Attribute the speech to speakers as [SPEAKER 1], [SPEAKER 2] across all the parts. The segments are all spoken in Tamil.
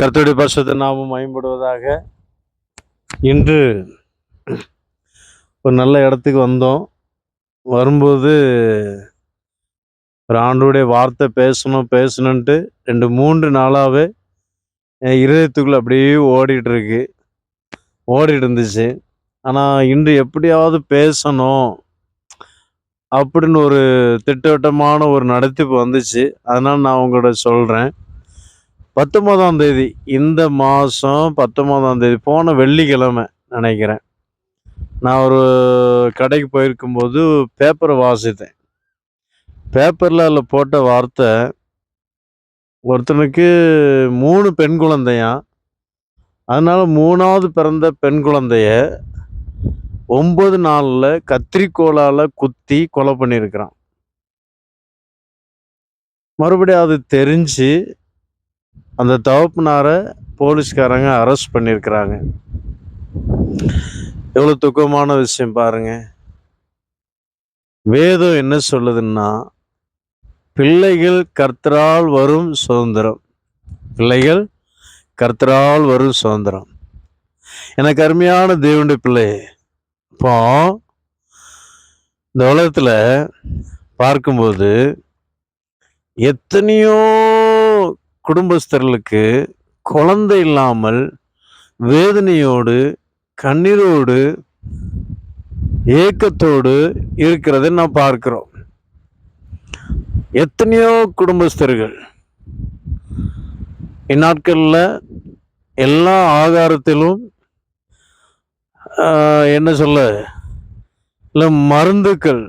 [SPEAKER 1] கர்த்தருடைய பரிசுத்த நாமம் மயம்படுவதாக இன்று ஒரு நல்ல இடத்துக்கு வந்தோம். வரும்போது ஒரு ஆண்டோடைய வார்த்தை பேசணும் பேசணுன்ட்டு ரெண்டு மூன்று நாளாகவே என் இருதயத்துக்குள்ளே அப்படியே ஓடிட்டு இருக்கு ஓடிட்டு இருந்துச்சு ஆனால் இன்று எப்படியாவது பேசணும் அப்படின்னு ஒரு திட்டவட்டமான ஒரு நடத்திப்பு வந்துச்சு. அதனால் நான் உங்கள்கிட்ட சொல்கிறேன் பத்தொம்போதாம் தேதி இந்த மாதம் பத்தொம்போதாம் தேதி போன வெள்ளிக்கிழமை நினைக்கிறேன். நான் ஒரு கடைக்கு போயிருக்கும்போது பேப்பரை வாசித்தேன். பேப்பரில் அதில் போட்ட வார்த்தை ஒருத்தனுக்கு மூணு பெண் குழந்தையா? அதனால் மூணாவது பிறந்த பெண் குழந்தைய ஒம்பது நாளில் கத்திரிக்கோளால் குத்தி கொலை பண்ணியிருக்கிறான். மறுபடியும் அது தெரிஞ்சு அந்த தகப்பனாரை போலீஸ்காரங்க அரெஸ்ட் பண்ணியிருக்கிறாங்க எவ்வளோ துக்கமான விஷயம் பாருங்க. வேதம் என்ன சொல்லுதுன்னா பிள்ளைகள் கர்த்தரால் வரும் சுதந்திரம். பிள்ளைகள் கர்த்தரால் வரும் சுதந்திரம். எனக்கு அருமையான தேவனுடைய பிள்ளை. இப்போ இந்த உலகத்தில் பார்க்கும்போது எத்தனையோ குடும்பஸ்தர்களுக்கு குழந்தை இல்லாமல் வேதனையோடு கண்ணீரோடு ஏக்கத்தோடு இருக்கிறதை நான் பார்க்கிறோம். எத்தனையோ குடும்பஸ்தர்கள் இந்நாட்களில் எல்லா ஆகாரத்திலும் என்ன சொல்ல இல்லை மருந்துக்கள்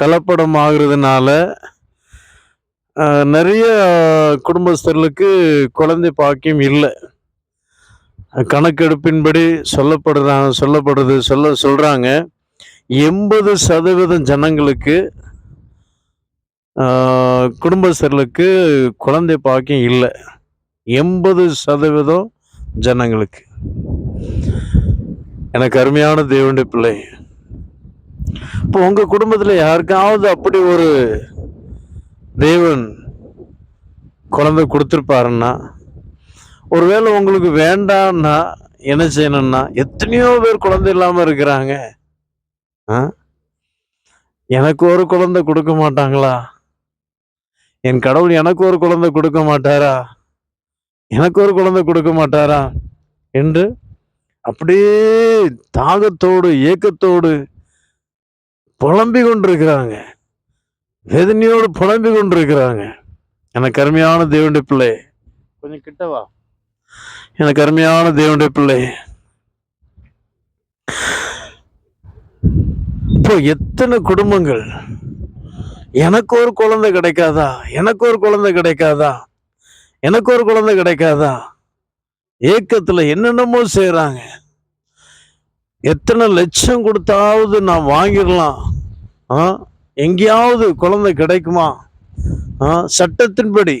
[SPEAKER 1] கலப்படம் ஆகிறதுனால நிறைய குடும்பஸ்தர்களுக்கு குழந்தை பாக்கியம் இல்லை. கணக்கெடுப்பின்படி சொல்லப்படுறாங்க சொல்லப்படுறது சொல்ல சொல்கிறாங்க எண்பது சதவீதம் ஜனங்களுக்கு குடும்பஸ்தர்களுக்கு குழந்தை பாக்கியம் இல்லை. எண்பது சதவீதம் ஜனங்களுக்கு. எனக்கு அருமையான தேவனுடைய பிள்ளை. இப்போ உங்கள் குடும்பத்தில் யாருக்காவது அப்படி ஒரு தேவன் குழந்தை கொடுத்துருப்பாருன்னா ஒருவேளை உங்களுக்கு வேண்டாம்னா என்ன செய்யணும்னா எத்தனையோ பேர் குழந்தை இல்லாமல் இருக்கிறாங்க. ஆ? எனக்கு ஒரு குழந்தை கொடுக்க மாட்டாங்களா? என் கடவுள் எனக்கு ஒரு குழந்தை கொடுக்க மாட்டாரா? எனக்கு ஒரு குழந்தை கொடுக்க மாட்டாரா? என்று அப்படியே தாகத்தோடு ஏக்கத்தோடு புலம்பிக் கொண்டிருக்கிறாங்க. வேதனையோடு புலம்பிக் கொண்டிருக்கிறாங்க. எனக்கு அருமையான தேவனுடைய பிள்ளை. கொஞ்சம் கிட்டவா எனக்கு அருமையான தேவனுடைய பிள்ளை. இப்போ எத்தனை குடும்பங்கள்? எனக்கு ஒரு குழந்தை கிடைக்காதா? எனக்கு ஒரு குழந்தை கிடைக்காதா? எனக்கு ஒரு குழந்தை கிடைக்காதா? ஏக்கத்துல என்னென்னமோ செய்றாங்க. எத்தனை லட்சம் கொடுத்தாவது நான் வாங்கிடலாம். ஆ? எங்கேயாவது குழந்தை கிடைக்குமா? சட்டத்தின்படி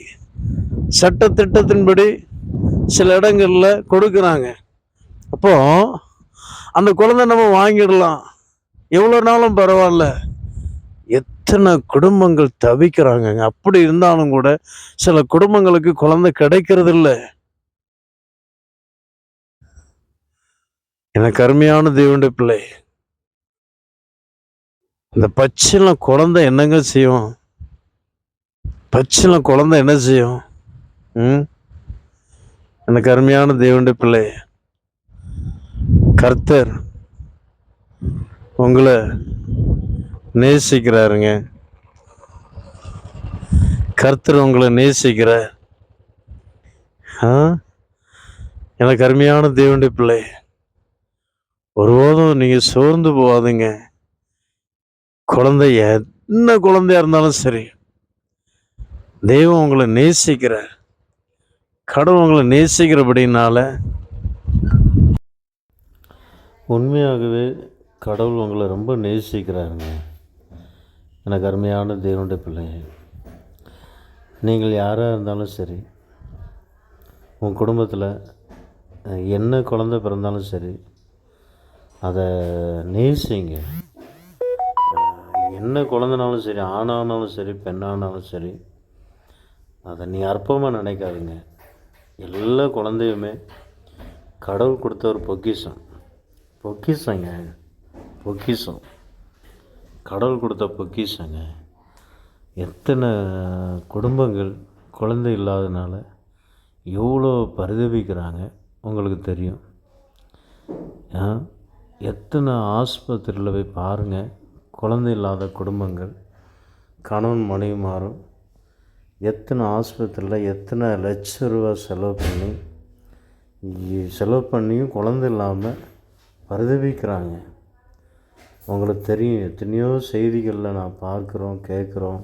[SPEAKER 1] சட்ட திட்டத்தின்படி சில இடங்களில் கொடுக்குறாங்க. அப்போ அந்த குழந்தை நம்ம வாங்கிடலாம். எவ்வளோ நாளும் பரவாயில்ல. எத்தனை குடும்பங்கள் தவிக்கிறாங்க அப்படி இருந்தாலும் கூட சில குடும்பங்களுக்கு குழந்தை கிடைக்கிறது இல்லை எனக்கு அருமையான தேவண்ட பிள்ளை. இந்த பச்சில குழந்தை என்னங்க செய்யும்? பச்சில குழந்தை என்ன செய்யும்? ம்? எனக்கு அருமையான தேவனுடைய பிள்ளை. கர்த்தர் உங்களை நேசிக்கிறாருங்க. கர்த்தர் உங்களை நேசிக்கிறார். ஆ? எனக்கு அருமையான தேவனுடைய பிள்ளை. ஒருபோதும் நீங்கள் சோர்ந்து போகாதீங்க. குழந்தை என்ன குழந்தையா இருந்தாலும் சரி தெய்வம் உங்களை நேசிக்கிறார் கடவுள் உங்களை நேசிக்கிறபடினால உண்மையாகவே கடவுள் உங்களை ரொம்ப நேசிக்கிறாருங்க. எனக்கு அருமையான தேவனுடைய பிள்ளைங்க நீங்கள் யாராக இருந்தாலும் சரி உன் குடும்பத்தில் என்ன குழந்தை பிறந்தாலும் சரி அதை நேசிங்க. என்ன குழந்தைனாலும் சரி ஆணானாலும் சரி பெண்ணானாலும் சரி அதை நீ அற்பமாக நினைக்காதீங்க. எல்லா குழந்தையுமே கடவுள் கொடுத்த ஒரு பொக்கிஷம். பொக்கிஷங்க பொக்கிஷம். கடவுள் கொடுத்த பொக்கிஷங்க. எத்தனை குடும்பங்கள் குழந்தை இல்லாதனால எவ்வளோ பரிதபிக்கிறாங்க உங்களுக்கு தெரியும். ஆ, எத்தனை ஆஸ்பத்திரியில் போய் பாருங்கள் குழந்தை இல்லாத குடும்பங்கள் கணவன் மனைவி மாறும். எத்தனை ஆஸ்பத்திரியில் எத்தனை லட்ச ரூபா செலவு பண்ணி செலவு பண்ணியும் குழந்தை இல்லாமல் பரிதவிக்கிறாங்க. உங்களுக்கு தெரியும் எத்தனையோ செய்திகளில் நான் பார்க்குறோம் கேட்குறோம்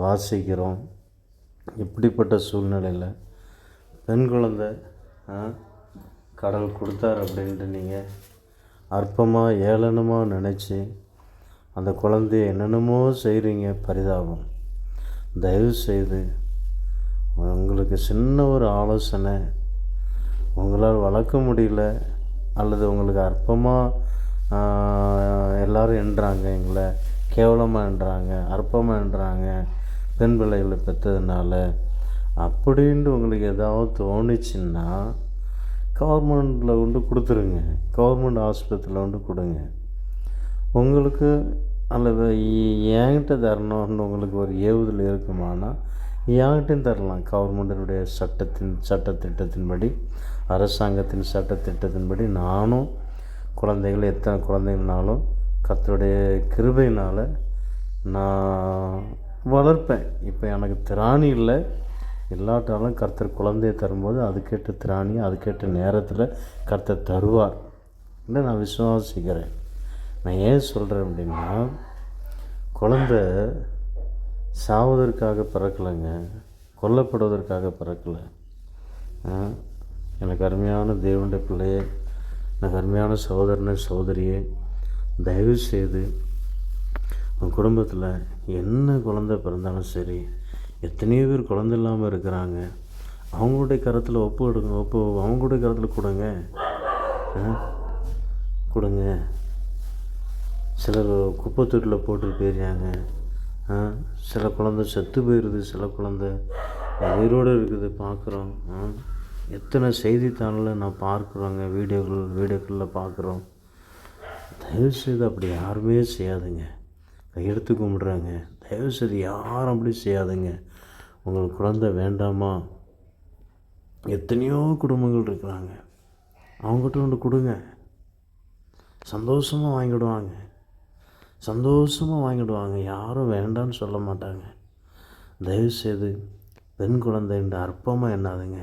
[SPEAKER 1] வாசிக்கிறோம். இப்படிப்பட்ட சூழ்நிலையில் பெண் குழந்தை கடவுள் கொடுத்தார் அப்படின்ட்டு நீங்கள் அற்பமாக ஏளனமாக நினச்சி அந்த குழந்தைய என்னென்னமோ செய்கிறீங்க பரிதாபம். தயவு செய்து உங்களுக்கு சின்ன ஒரு ஆலோசனை உங்களால் வளர்க்க முடியல அல்லது உங்களுக்கு அற்பமாக எல்லாரும் என்றாங்க எங்களை கேவலமாக என்றாங்க அற்பமாக என்றாங்க பெண் பிள்ளைகளை பெற்றதுனால அப்படின்ட்டு உங்களுக்கு ஏதாவது தோணுச்சுன்னா கவர்மெண்ட்டில் கொண்டு கொடுத்துருங்க. கவர்மெண்ட் ஆஸ்பத்திரியில் கொண்டு கொடுங்க. உங்களுக்கு அல்லது என்கிட்ட தரணும்னு உங்களுக்கு ஒரு ஏவுதல் இருக்குமானா என்கிட்டையும் தரலாம். கவர்மெண்டினுடைய சட்டத்தின் சட்டத்திட்டத்தின்படி அரசாங்கத்தின் சட்டத்திட்டத்தின்படி நானும் குழந்தைகள் எத்தனை குழந்தைங்கனாலும் கத்தருடைய கிருபையினால் நான் வளர்ப்பேன். இப்போ எனக்கு திராணி இல்லை. இல்லாட்டாலும் கர்த்தர் குழந்தையை தரும்போது அதுக்கேற்ற திராணி அதுக்கேற்ற நேரத்தில் கர்த்தர் தருவார். என்று நான் விசுவாசிக்கிறேன். நான் ஏன் சொல்கிறேன் அப்படின்னா குழந்த சாவதற்காக பிறக்கலைங்க கொல்லப்படுவதற்காக பிறக்கலை. ஆ, எனக்கு அருமையான தேவனுடைய பிள்ளையே எனக்கு அருமையான சகோதரனை சகோதரியே தயவு செய்து உன் குடும்பத்தில் என்ன குழந்த பிறந்தாலும் சரி எத்தனையோ பேர் குழந்தை இல்லாமல் இருக்கிறாங்க. அவங்களுடைய கருத்தில் ஒப்பு கொடுங்க ஒப்பு அவங்களுடைய கருத்தில் கொடுங்க. கொடுங்க. சிலர் குப்பை தொட்டில் போட்டு போயிடுறாங்க சில குழந்தை செத்து போயிடுது சில குழந்தை. உயிரோடு இருக்குது பார்க்குறோம். எத்தனை செய்தித்தாளில் நான் பார்க்குறோங்க வீடியோக்கள் வீடியோக்களில் பார்க்குறோம். தயவுசெய்து அப்படி யாருமே செய்யாதுங்க. கையெடுத்து கும்பிட்றாங்க. தயவுசெய்து யாரும் அப்படி செய்யாதுங்க. உங்களுக்கு குழந்தை வேண்டாமா? எத்தனையோ குடும்பங்கள் இருக்கிறாங்க. அவங்ககிட்ட ஒன்று கொடுங்க. சந்தோஷமாக வாங்கிடுவாங்க. சந்தோஷமாக வாங்கிடுவாங்க. யாரும் வேண்டான்னு சொல்ல மாட்டாங்க. தயவுசெய்து பெண் குழந்தைன்ற அற்பமாக என்னாதுங்க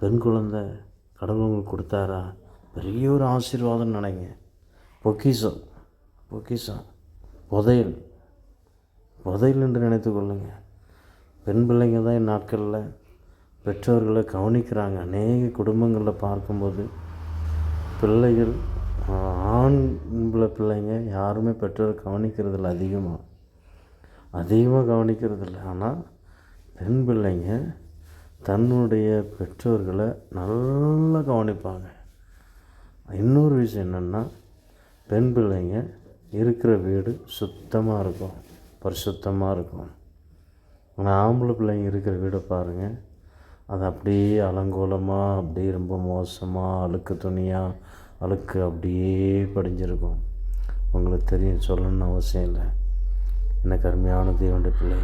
[SPEAKER 1] பெண் குழந்தை கடவுள் உங்களுக்கு கொடுத்தாரா? பெரிய ஒரு ஆசீர்வாதம் நினைங்க. பொக்கிஷம் பொக்கிஷம். புதையல் புதையல் என்று நினைத்து கொள்ளுங்க. பெண் பிள்ளைங்க தான் இந்நாட்களில் பெற்றோர்களை கவனிக்கிறாங்க. அநேக குடும்பங்களில் பார்க்கும்போது பிள்ளைகள் ஆண் பிள்ளைங்க யாருமே பெற்றோரை கவனிக்கிறதில்ல அதிகமாக அதிகமாக கவனிக்கிறதில்ல. ஆனால் பெண் பிள்ளைங்க தன்னுடைய பெற்றோர்களை நல்லா கவனிப்பாங்க. இன்னொரு விஷயம் என்னென்னா பெண் பிள்ளைங்க இருக்கிற வீடு சுத்தமாக இருக்கும். பரிசுத்தமாக இருக்கும். ஆனால் ஆம்பளை பிள்ளைங்க இருக்கிற வீடை பாருங்கள் அது அப்படியே அலங்கோலமாக அப்படியே ரொம்ப மோசமாக அழுக்கு துணியாக அழுக்கு அப்படியே படிஞ்சிருக்கும். உங்களுக்கு தெரியும் சொல்லணும்னு அவசியம் இல்லை. எனக்கு அருமையான தேவனுடைய பிள்ளை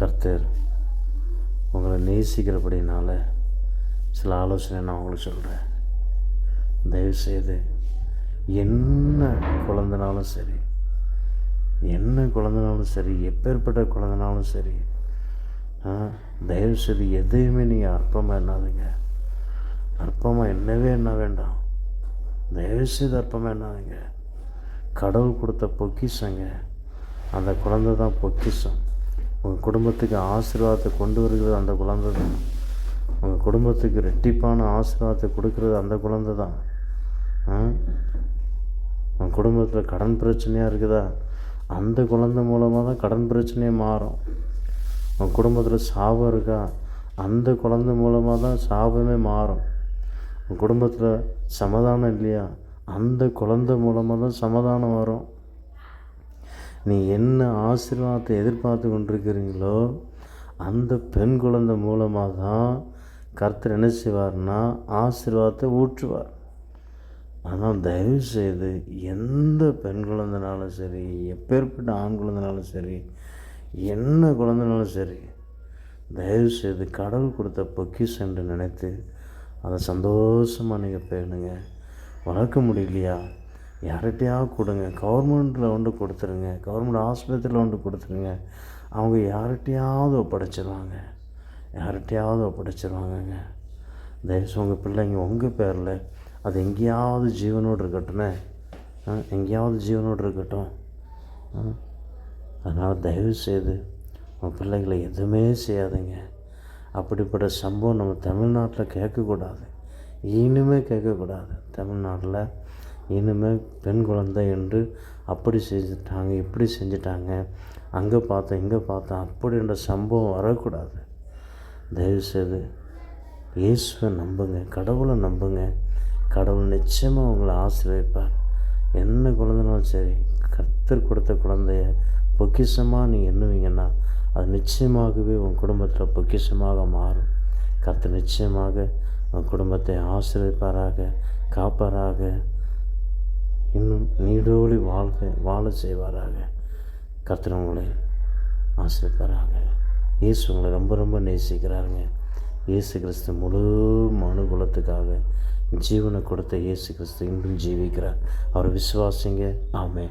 [SPEAKER 1] கர்த்தர் உங்களை நேசிக்கிறபடினால சில ஆலோசனை நான் உங்களுக்கு சொல்கிறேன் தயவுசெய்து என்ன குழந்தனாலும் சரி என்ன குழந்தனாலும் சரி எப்பேற்பட்ட குழந்தனாலும் சரி தயவுசெய்து எதையுமே நீங்கள் அற்பமாக எண்ணாதீங்க. அற்பமாக என்னவே என்ன வேண்டாம். தயவுசெய்து அற்பமாக எண்ணாதீங்க கடவுள் கொடுத்த பொக்கிஷங்க. அந்த குழந்தை தான் பொக்கிஷம். உங்கள் குடும்பத்துக்கு ஆசீர்வாதத்தை கொண்டு வருகிறது அந்த குழந்தை தான். உங்கள் குடும்பத்துக்கு ரெட்டிப்பான ஆசீர்வாதத்தை கொடுக்கறது அந்த குழந்தை தான். உங்கள் உன் குடும்பத்தில் கடன் பிரச்சனையாக இருக்குதா? அந்த குழந்தை மூலமாக தான் கடன் பிரச்சனையே மாறும். உன் குடும்பத்தில் சாபம் இருக்கா? அந்த குழந்தை மூலமாக தான் சாபமே மாறும். உன் குடும்பத்தில் சமாதானம் இல்லையா? அந்த குழந்தை மூலமாக தான் சமாதானம் வரும். நீ என்ன ஆசீர்வாதத்தை எதிர்பார்த்து கொண்டிருக்கிறீங்களோ அந்த பெண் குழந்தை மூலமாக தான் கர்த்தர் என்ன செய்வார்னா ஆசீர்வாதத்தை ஊற்றுவார். ஆனால் தயவு செய்து எந்த பெண் குழந்தைனாலும் சரி எப்பேற்பட்ட ஆண் குழந்தைனாலும் சரி என்ன குழந்தைனாலும் சரி தயவு செய்து கடவுள் கொடுத்த பொக்கிஷம் என்று நினைத்து அதை சந்தோஷமாக நீங்கள் பேணுங்க. வளர்க்க முடியலையா? யார்கிட்டையாவது கொடுங்க. கவர்மெண்ட்டில் ஒன்று கொடுத்துருங்க. கவர்மெண்ட் ஆஸ்பத்திரியில் ஒன்று கொடுத்துருங்க. அவங்க யார்கிட்டையாவது ஒப்படைச்சிருவாங்க. யார்கிட்டையாவது ஒப்படைச்சிருவாங்கங்க. தயவுசு உங்கள் பிள்ளைங்க உங்கள் பேரில் அது எங்கேயாவது ஜீவனோடு இருக்கட்டுமே. ஆ, எங்கேயாவது ஜீவனோடு இருக்கட்டும். அதனால் தயவு செய்து உங்கள் பிள்ளைங்களை எதுவுமே செய்யாதுங்க. அப்படிப்பட்ட சம்பவம் நம்ம தமிழ்நாட்டில் கேட்கக்கூடாது. இனிமேல் கேட்கக்கூடாது. தமிழ்நாட்டில் இனிமேல் பெண் குழந்தை என்று அப்படி செஞ்சுட்டாங்க இப்படி செஞ்சுட்டாங்க அங்கே பார்த்தேன் இங்கே பார்த்தேன் அப்படின்ற சம்பவம் வரக்கூடாது. தயவுசெய்து இயேசுவை நம்புங்க கடவுளை நம்புங்க. கடவுள் நிச்சயமாக உங்களை ஆசீர்வதிப்பார். என்ன குழந்தைனாலும் சரி கத்தர் கொடுத்த குழந்தைய பொக்கிஷமாக நீங்கள் எண்ணுவீங்கன்னா அது நிச்சயமாகவே உன் குடும்பத்தில் பொக்கிஷமாக மாறும். கருத்து நிச்சயமாக உன் குடும்பத்தை ஆசிரியப்பாராக காப்பாராக. இன்னும் நீடோடி வாழ்க்கை வாழ செய்வாராக. கர்த்தர் உங்களை ஆசிரியப்பாராங்க இயேசு உங்களை ரொம்ப ரொம்ப நேசிக்கிறாருங்க. இயேசு கிறிஸ்து முழு மனுகுலத்துக்காக ஜீவனை கொடுத்த இயேசு கிறிஸ்து இன்றும் ஜீவிக்கிறார். அவர் விசுவாசிங்க. ஆமே